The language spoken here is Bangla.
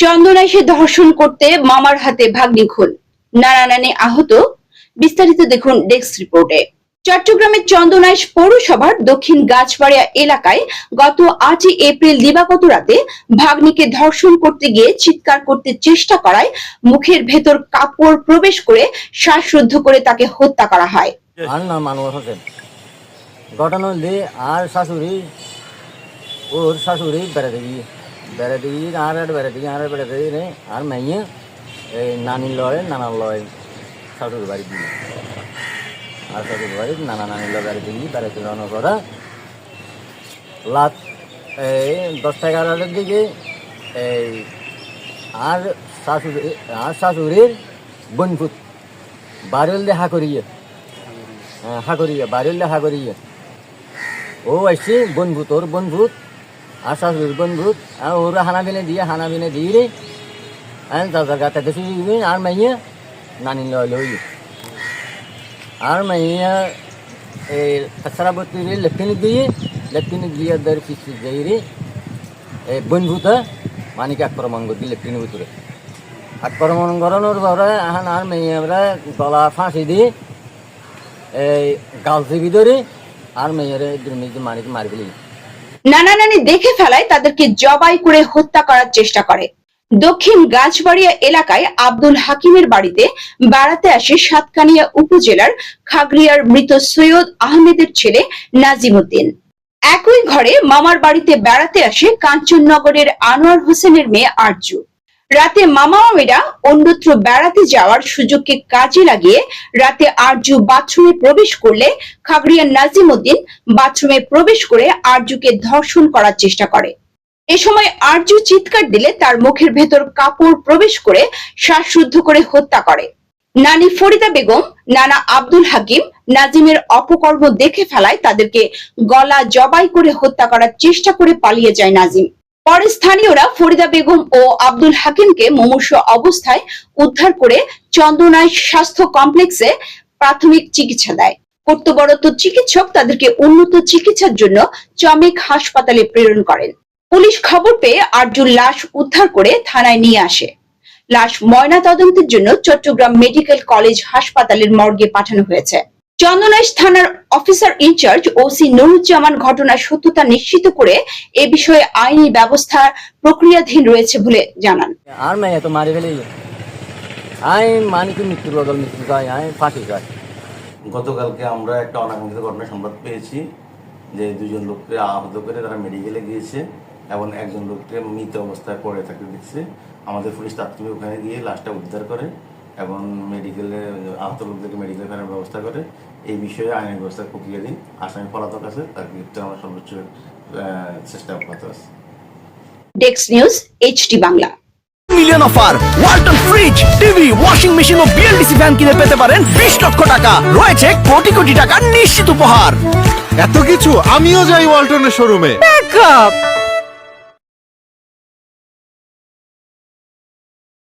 চন্দনা এসে ধর্ষণ করতে মামার হাতে ভাগ্নি খুন নারায়ণে আহত। বিস্তারিত দেখুন ডেস্ক রিপোর্টে। চট্টগ্রামের চন্দনাইশ পৌরসভার দক্ষিণ গাছবাড়িয়া এলাকায় গত আটই এপ্রিল দিবাগত রাতে ভাগ্নিকে ধর্ষণ করতে গিয়ে চিৎকার করতে চেষ্টা করায় মুখের ভেতর কাপড় প্রবেশ করে শ্বাসরুদ্ধ করে তাকে হত্যা করা হয়। ঘটনা আর শাশুড়ি ওর শাশুড়ি বেড়াতে গিয়ে বেড়াতে গিয়ে আর আর বেড়াতে গিয়ে আর বেড়াতে গিয়ে আর মাইয়ে এই নানির লয় নানার লয় শাশুড়ি বাড়ি দিয়ে আর শাশুড়ি বাড়ি নানা নানির লয় বেড়াতে গিয়ে বেড়াতে যাওয়ানোর পরে লাত এই দশটা এগারোটার দিকে এই আর শাশুড়ি আর শাশুড়ির বনফুট বাড়িল দেখা করিয়ে হ্যাঁ, হাগরিয়া বাড়িলে হাগরিয়া ও আসছে বনভূত ওর বনভূত আর শাশুড়ির বনভূত আর ওর হানা বিনে দিয়ে হানা বিনে দিয়ে রে আর দাদার গাতে দেশে দিবি আর মাইয়া নানি লয় লই আর মাইয়া এই কাছাড়া বত্তি রে লেফটিনে দিয়ে লেফটিনে দিয়ে দের পিছিয়ে যাই রে এই বনভূত মানিকে আক্রমণ করছি লেফটিনের ভিতরে আক্রমণ করানোর পরে এখন নানা নানি দেখে ফেলায় তাদেরকে জবাই করে হত্যা করার চেষ্টা করে। দক্ষিণ গাছবাড়িয়া এলাকায় আব্দুল হাকিমের বাড়িতে বেড়াতে আসে সাতকানিয়া উপজেলার খাগড়িয়ার মৃত সৈয়দ আহমেদের ছেলে নাজিমুদ্দিন একই ঘরে মামার বাড়িতে বেড়াতে আসে কাঞ্চননগরের আনোয়ার হোসেনের মেয়ে আরজু। রাতে মামা মামিরা অন্যত্র বেড়াতে যাওয়ার সুযোগকে কাজে লাগিয়ে রাতে আরজু বাথরুমে প্রবেশ করলে খাগড়িয়ার নাজিমুদ্দিন বাথরুমে প্রবেশ করে আরজুকে ধর্ষণ করার চেষ্টা করে। এ সময় আরজু চিৎকার দিলে তার মুখের ভেতর কাপড় প্রবেশ করে শ্বাসরুদ্ধ করে হত্যা করে। নানি ফরিদা বেগম, নানা আব্দুল হাকিম নাজিমের অপকর্ম দেখে ফেলায় তাদেরকে গলা জবাই করে হত্যা করার চেষ্টা করে পালিয়ে যায় নাজিম। পরে স্থানীয়রা ফরিদা বেগম ও আব্দুল হাকিমকে মুমূর্ষ অবস্থায় উদ্ধার করে চন্দনায় স্বাস্থ্য কমপ্লেক্সে প্রাথমিক চিকিৎসা দেয়। কর্তব্যরত চিকিৎসক তাদেরকে উন্নত চিকিৎসার জন্য চমেক হাসপাতালে প্রেরণ করেন। পুলিশ খবর পেয়ে আরজুর লাশ উদ্ধার করে থানায় নিয়ে আসে। লাশ ময়না তদন্তের জন্য চট্টগ্রাম মেডিকেল কলেজ হাসপাতালের মর্গে পাঠানো হয়েছে। চন্দনাইশ থানার অফিসার ইনচার্জ ওসি নুরুজ্জামান ঘটনার সত্যতা নিশ্চিত করে এ বিষয়ে আইনি ব্যবস্থা প্রক্রিয়াধীন রয়েছে বলে জানান। আর মেয়ে তো মারি ফেলি আই মানিকে মৃত্যুর বদল মৃত্যু চাই আই ফাঁসি চাই গতকালকে আমরা একটা অনাকাঙ্ক্ষিত ঘটনার সংবাদ পেয়েছি যে দুজন লোককে আহত করে তারা মেডিকেলে গিয়েছে এবং একজন লোককে মৃত অবস্থায় পড়ে থাকতে দেখছে। আমাদের পুলিশ তাৎক্ষণিক ওখানে গিয়ে লাশটা উদ্ধার করে এবং মেডিকেলে আহত লোকদেরকে মেডিকেলে ফেরার ব্যবস্থা করে এই বিষয়ে আইনের ব্যবস্থার প্রক্রিয়াধীন আসামি পলাতক আছে তার গ্রেপ্তার আমরা সর্বোচ্চ চেষ্টা অব্যাহত আছে। Desk news HT Bangla million offer Walton fridge TV washing machine ও বিএলডিসি ফ্যান কিনে পেতে পারেন বিশ লক্ষ টাকা। রয়েছে কোটি কোটি টাকার নিশ্চিত উপহার। এত কিছু আমিও যাই ওয়ালটনের শোরুমে ব্যাকআপ